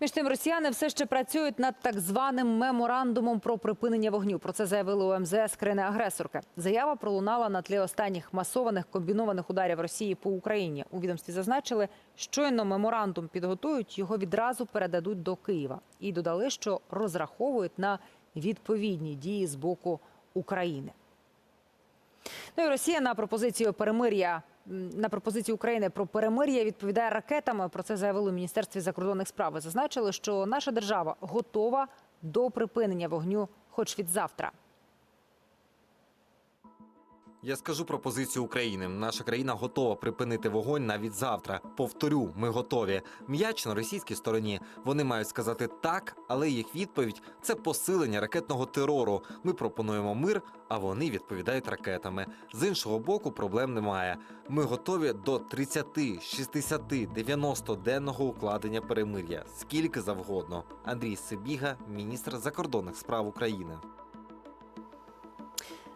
Між тим, росіяни все ще працюють над так званим меморандумом про припинення вогню. Про це заявили у МЗС країни-агресорки. Заява пролунала на тлі останніх масованих комбінованих ударів Росії по Україні. У відомстві зазначили, щойно меморандум підготують, його відразу передадуть до Києва. І додали, що розраховують на відповідні дії з боку України. Ну і Росія на пропозицію перемир'я на пропозиції України про перемир'я відповідає ракетами. Про це заявили у міністерстві закордонних справ. Зазначили, що наша держава готова до припинення вогню, хоч від завтра. Я скажу про позицію України. Наша країна готова припинити вогонь навіть завтра. Повторю, ми готові. М'яч на російській стороні. Вони мають сказати так, але їх відповідь це посилення ракетного терору. Ми пропонуємо мир, а вони відповідають ракетами. З іншого боку, проблем немає. Ми готові до 30, 60, 90 денного укладення перемир'я, скільки завгодно. Андрій Сибіга, міністр закордонних справ України.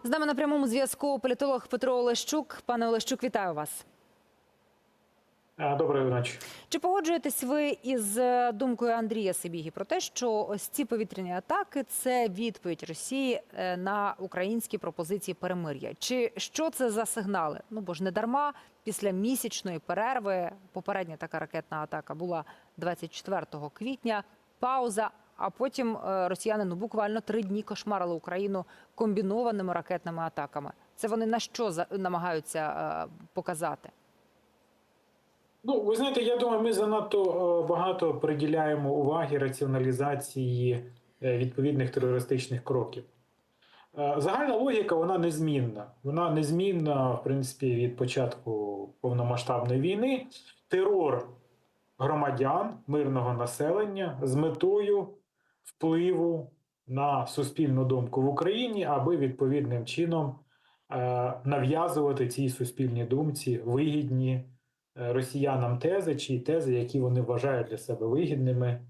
З нами на прямому зв'язку політолог Петро Олещук. Пане Олещук, вітаю вас. Доброї ночі. Чи погоджуєтесь ви із е, думкою Андрія Сибіги про те, що ось ці повітряні атаки це відповідь Росії е, на українські пропозиції перемир'я? Чи що це за сигнали? Ну бо ж не дарма після місячної перерви попередня така ракетна атака була 24 квітня. Пауза. А потім е, росіяни ну буквально три дні кошмарили Україну комбінованими ракетними атаками. Це вони на що намагаються е, показати? Ну, ви знаєте, я думаю, ми занадто е, багато приділяємо уваги раціоналізації відповідних терористичних кроків. Загальна логіка вона незмінна. Вона незмінна, в принципі, від початку повномасштабної війни. Терор громадян, мирного населення з метою впливу на суспільну думку в Україні, аби відповідним чином е, нав'язувати цій суспільній думці вигідні е, росіянам тези чи тези, які вони вважають для себе вигідними.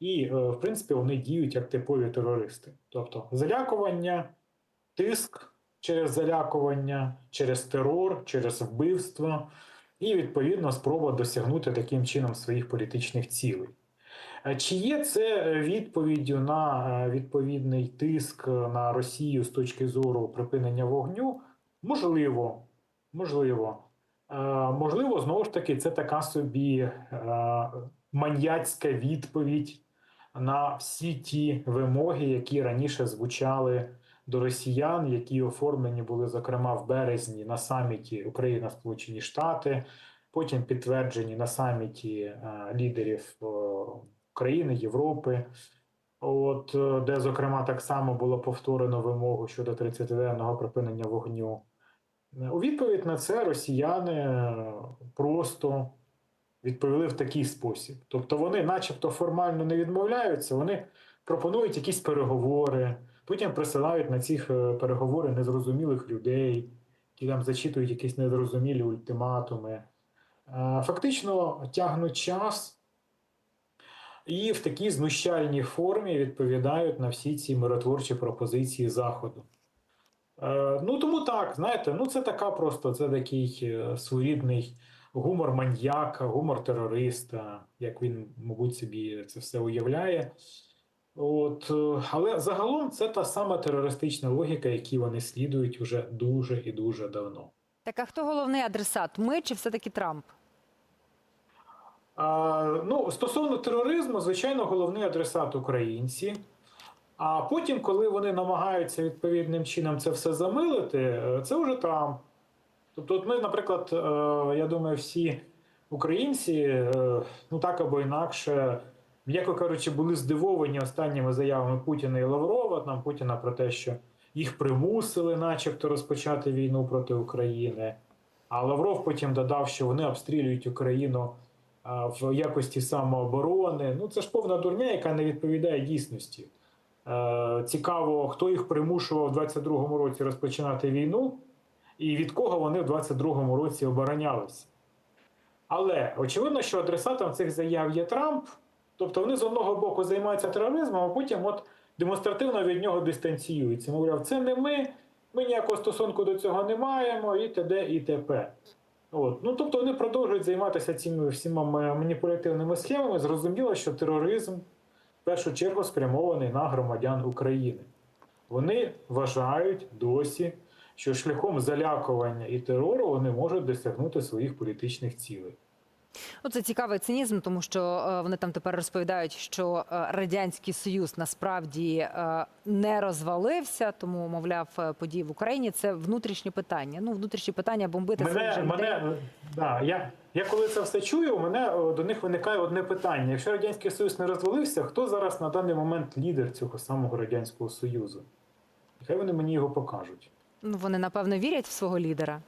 І, е, в принципі, вони діють як типові терористи. Тобто залякування, тиск через залякування, через терор, через вбивство, і, відповідно, спроба досягнути таким чином своїх політичних цілей. Е, Чи є це е, відповіддю на е, відповідний тиск на Росію з точки зору припинення вогню? Можливо, можливо. Можливо, знову ж таки, це така собі маньяцька відповідь на всі ті вимоги, які раніше звучали до росіян, які оформлені були, зокрема, в березні на саміті Україна Сполучені Штати, потім підтверджені на саміті лідерів України, Європи. От е, де, зокрема, так само було повторено вимогу щодо 30-денного припинення вогню. У відповідь на це росіяни просто відповіли в такий спосіб. Тобто вони, начебто, формально не відмовляються, вони пропонують якісь переговори, потім присилають на ці е, переговори незрозумілих людей, які там зачитують якісь незрозумілі ультиматуми. Е, Фактично тягнуть час і в такій знущальній формі відповідають на всі ці миротворчі пропозиції Заходу. Е, Ну тому так, знаєте, ну це така просто це такий е, своєрідний гумор маньяка, гумор терориста, як він, мабуть, собі це все уявляє. От, е, але загалом це та сама терористична логіка, якій вони слідують уже дуже і дуже давно. Так а хто головний адресат? Ми чи все-таки Трамп? Ну, стосовно тероризму, звичайно, головний адресат українці. А потім, коли вони намагаються відповідним чином це все замилити, е, це вже Трамп. Тобто, от ми, наприклад, е, я думаю, всі українці, е, ну так або інакше, м'яко кажучи, були здивовані останніми заявами Путіна і Лаврова, там Путіна про те, що їх примусили, начебто, розпочати війну проти України. А Лавров потім додав, що вони обстрілюють Україну в якості самооборони. Ну це ж повна дурня, яка не відповідає дійсності. Е, Цікаво, хто їх примушував в 22-му році розпочинати війну, і від кого вони в 22-му році оборонялися. Але очевидно, що адресатом цих заяв є Трамп. Тобто вони з одного боку займаються тероризмом, а потім от демонстративно від нього дистанціюються. Мовляв, це не ми, ми ніякого стосунку до цього не маємо, і т.д. і т.п. От. Ну, тобто вони продовжують займатися цими всіма маніпулятивними схемами. Зрозуміло, що тероризм в першу чергу спрямований на громадян України. Вони вважають досі, що шляхом залякування і терору вони можуть досягнути своїх політичних цілей. Оце цікавий цинізм, тому що е, вони там тепер розповідають, що е, радянський союз насправді е, не розвалився, тому мовляв події в Україні це внутрішнє питання. Ну, внутрішні питання бомбити Мене, мене, да, я, я коли це все чую, у мене до них виникає одне питання: якщо Радянський Союз не розвалився, хто зараз на даний момент лідер цього самого Радянського Союзу? Нехай вони мені його покажуть. Ну вони напевно вірять в свого лідера.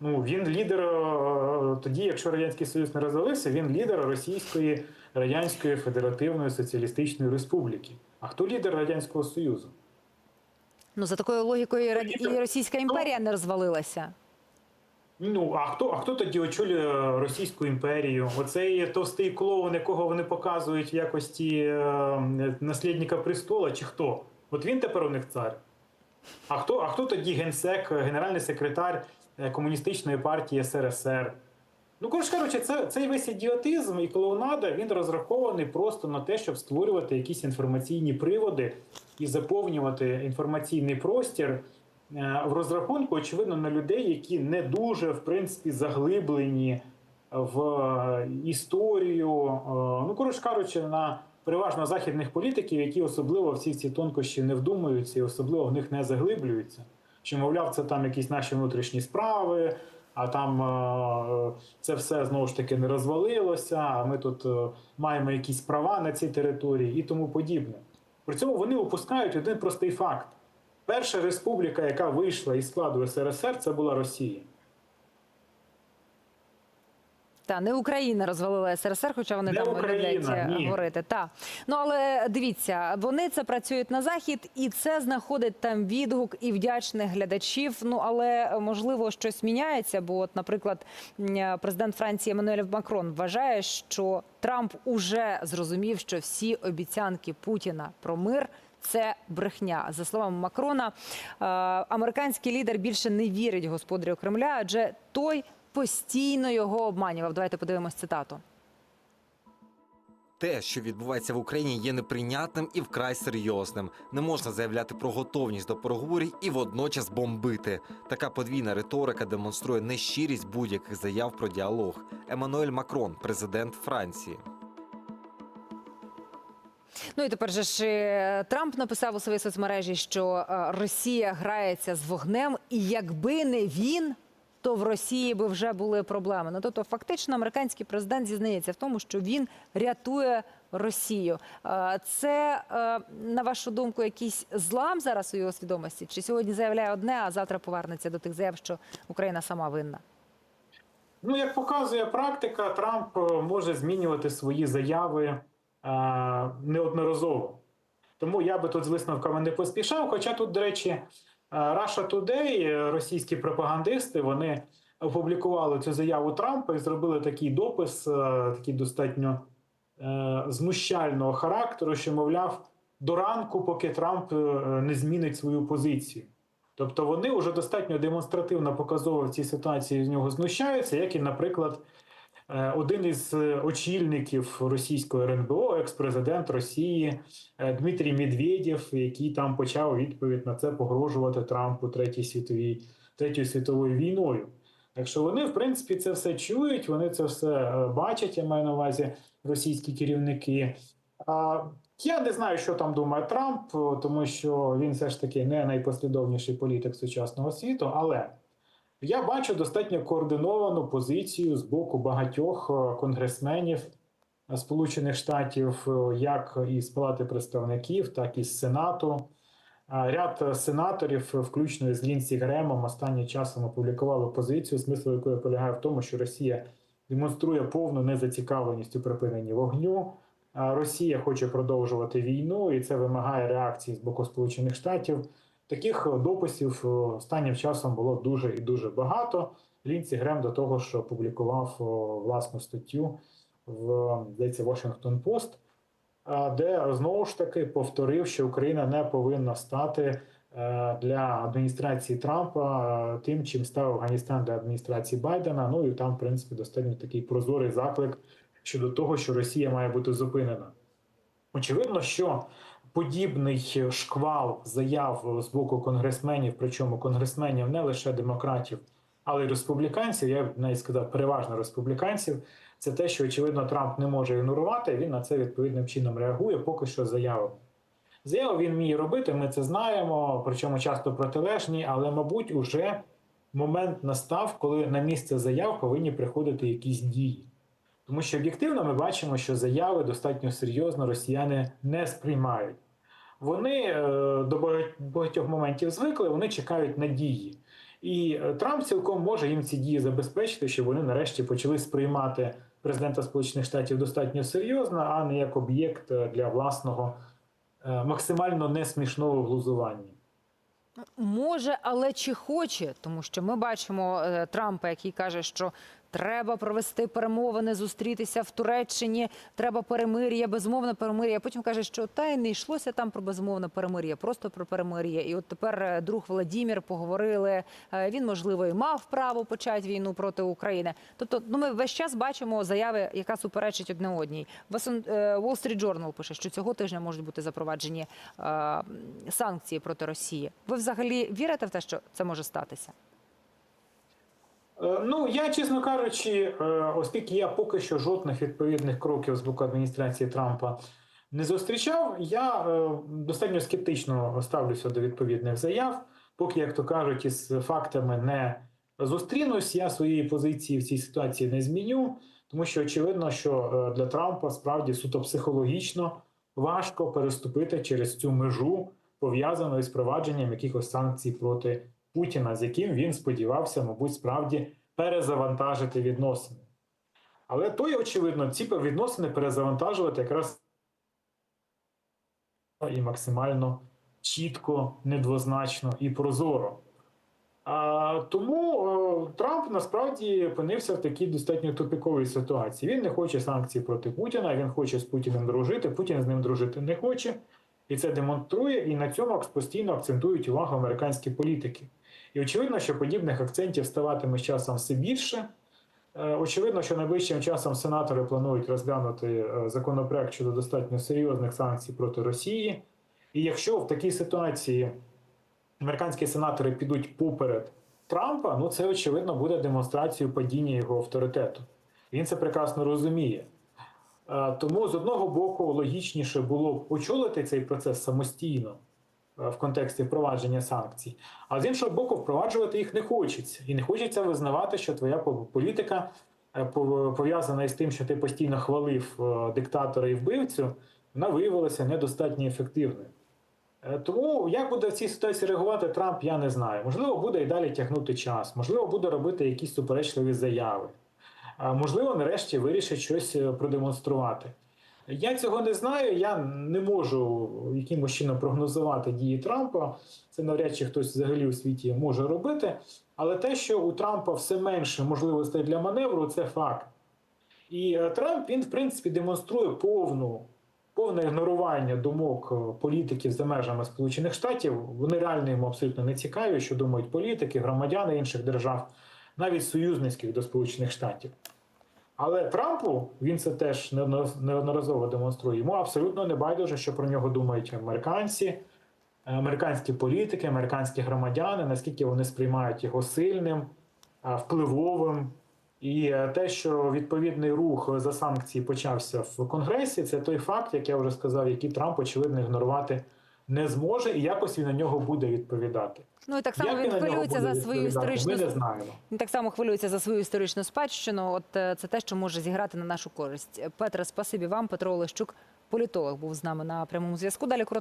Ну, він лідер е, тоді, якщо Радянський Союз не розвалився, він лідер Російської Радянської Федеративної Соціалістичної Республіки. А хто лідер Радянського Союзу? Ну за такою логікою і Рад- і Російська імперія не розвалилася. Ну, а хто, а хто тоді очолює Російську імперію? Оцей товстий клоун, якого вони показують в якості е, наслідника престола, чи хто? От він тепер у них цар. А хто, а хто тоді генсек, генеральний секретар комуністичної партії СРСР? Ну, коротше це, цей весь ідіотизм і клоунада він розрахований просто на те, щоб створювати якісь інформаційні приводи і заповнювати інформаційний простір е, в розрахунку, очевидно, на людей, які не дуже в принципі заглиблені в е, історію. е, Ну, коротше кажучи, на переважно західних політиків, які особливо всі ці тонкощі не вдумуються і особливо в них не заглиблюються. Що, мовляв, це там якісь наші внутрішні справи, а там е, це все знову ж таки не розвалилося, а ми тут е, маємо якісь права на цій території і тому подібне. При цьому вони опускають один простий факт: перша республіка, яка вийшла із складу СРСР, це була Росія. Та не Україна розвалила СРСР, хоча вони Не там Україна, люблять е, ні. говорити. Та ну але дивіться, вони це працюють на захід, і це знаходить там відгук і вдячних глядачів. Ну але е, можливо щось міняється. Бо, от, наприклад, е, президент Франції Еммануель Макрон вважає, що Трамп уже зрозумів, що всі обіцянки Путіна про мир. Це брехня. За словами Макрона, американський лідер більше не вірить господарю Кремля, адже той постійно його обманював. Давайте подивимось цитату. Те, що відбувається в Україні, є неприйнятним і вкрай серйозним. Не можна заявляти про готовність до переговорів і водночас бомбити. Така подвійна риторика демонструє нещирість будь-яких заяв про діалог. Еммануель Макрон, президент Франції. Ну і тепер же ж е, Трамп написав у своїй соцмережі, що е, Росія грається з вогнем, і якби не він. То в Росії би вже були проблеми. Ну тобто, фактично, американський президент зізнається в тому, що він рятує Росію. Це е, на вашу думку якийсь злам зараз у його свідомості? Чи сьогодні заявляє одне, а завтра повернеться до тих заяв, що Україна сама винна? Ну, як показує практика, Трамп е, може змінювати свої заяви е, неодноразово. Тому я би тут з висновками не поспішав. Хоча тут, до речі, Russia Today, е, російські пропагандисти, вони опублікували цю заяву Трампа і зробили такий допис, е, такий достатньо е, знущального характеру, що, мовляв, до ранку, поки Трамп не змінить свою позицію. Тобто вони вже достатньо демонстративно показово в цій ситуації з нього знущаються, як і, наприклад, один із е, очільників російської РНБО, екс-президент Росії е, Дмитрій Медведєв, який там почав відповідь на це погрожувати Трампу третій світовій, третьою світовою війною. Так що вони, в принципі, це все чують, вони це все е, бачать, я маю на увазі російські керівники. А, Я не знаю, що там думає Трамп, тому що він все ж таки не найпослідовніший політик сучасного світу. Але я бачу достатньо координовану позицію з боку багатьох е, конгресменів Сполучених Штатів, е, як із Палати представників, так і з Сенату. Ряд сенаторів, включно з Лінсі Гремом, останнім часом опублікували позицію, смисл якої полягає в тому, що Росія демонструє повну незацікавленість у припиненні вогню. Росія хоче продовжувати війну, і це вимагає реакції з боку Сполучених Штатів. Таких дописів е, останнім часом було дуже і дуже багато. Лінсі Грем до того, що опублікував власну статтю в здається, Washington Post, де знову ж таки повторив, що Україна не повинна стати е, для адміністрації Трампа е, тим, чим став Афганістан для адміністрації Байдена. Ну і там, в принципі, достатньо такий прозорий заклик щодо того, що Росія має бути зупинена. Очевидно, що подібний шквал заяв з боку конгресменів, причому конгресменів не лише демократів, але й республіканців, я б навіть сказав, переважно республіканців, це те, що очевидно Трамп не може ігнорувати. Він на це відповідним чином реагує, поки що заявами. Заяви він вміє робити, ми це знаємо, причому часто протилежні, але, мабуть, уже момент настав, коли на місце заяв повинні приходити якісь дії. Тому що об'єктивно ми бачимо, що заяви достатньо серйозно росіяни не сприймають. Вони е, до багатьох моментів звикли, вони чекають на дії. І е, Трамп цілком може їм ці дії забезпечити, щоб вони нарешті почали сприймати президента Сполучених Штатів достатньо серйозно, а не як об'єкт для власного е, максимально несмішного глузування. Може, але чи хоче, тому що ми бачимо Трампа, який каже, що треба провести перемовини, зустрітися в Туреччині, треба перемир'я, безмовне перемир'я. Потім каже, що та й не йшлося там про безмовне перемир'я, просто про перемир'я. І от тепер е, друг Владімір поговорили. е, Він можливо і мав право почати війну проти України. Тобто, ну ми весь час бачимо заяви, яка суперечить одне одній. Е, Wall Street Journal пише, що цього тижня можуть бути запроваджені санкції проти Росії. Ви взагалі вірите в те, що це може статися? Е, Ну, я, чесно кажучи, е, оскільки я поки що жодних відповідних кроків з боку адміністрації Трампа не зустрічав, я е, достатньо скептично ставлюся до відповідних заяв. Поки, як то кажуть, із фактами не зустрінусь, я своєї позиції в цій ситуації не зміню, тому що очевидно, що для Трампа справді суто психологічно важко переступити через цю межу, пов'язану із впровадженням якихось санкцій проти Путіна, з яким він сподівався, мабуть, справді перезавантажити відносини. Але той, очевидно, ці відносини перезавантажувати якраз і максимально чітко, недвозначно і прозоро. А, тому е, Трамп насправді опинився в такій достатньо тупіковій ситуації. Він не хоче санкцій проти Путіна, він хоче з Путіним дружити. Путін з ним дружити не хоче, і це демонструє. І на цьому постійно акцентують увагу американські політики. І очевидно, що подібних акцентів ставатиме з часом все більше. Е, Очевидно, що найближчим часом сенатори планують розглянути е, законопроект щодо достатньо серйозних санкцій проти Росії. І якщо в такій ситуації американські сенатори підуть поперед Трампа, ну це очевидно буде демонстрацією падіння його авторитету. Він це прекрасно розуміє. Е, Тому з одного боку логічніше було б очолити цей процес самостійно в контексті впровадження санкцій, а з іншого боку, впроваджувати їх не хочеться. І не хочеться визнавати, що твоя політика е, пов'язана із тим, що ти постійно хвалив е, диктатора і вбивцю, вона виявилася недостатньо ефективною. Е, Тому як буде в цій ситуації реагувати Трамп, я не знаю. Можливо, буде і далі тягнути час, можливо, буде робити якісь суперечливі заяви. Можливо, нарешті вирішить щось е, продемонструвати. Я цього не знаю. Я не можу якимось чином прогнозувати дії Трампа. Це навряд чи хтось взагалі у світі може робити. Але те, що у Трампа все менше можливостей для маневру, це факт. І е, Трамп він, в принципі, демонструє повну, повне ігнорування думок е, політиків за межами Сполучених Штатів. Вони реально йому абсолютно не цікаві, що думають політики, громадяни інших держав, навіть союзницьких до Сполучених Штатів. Але Трампу він це теж неодноразово демонструє. Йому абсолютно не байдуже, що про нього думають американці, американські політики, американські громадяни, наскільки вони сприймають його сильним, впливовим. І е, те, що відповідний рух за санкції почався в Конгресі, це той факт, як я вже сказав, який Трамп очевидно ігнорувати не зможе, і якось він на нього буде відповідати. Ну і так само Як він хвилюється за свою історичну Ми не знаємо. Він так само хвилюється за свою історичну спадщину. От е, це те, що може зіграти на нашу користь. Петре, спасибі вам. Петро Олещук, політолог, був з нами на прямому зв'язку. Далі коротка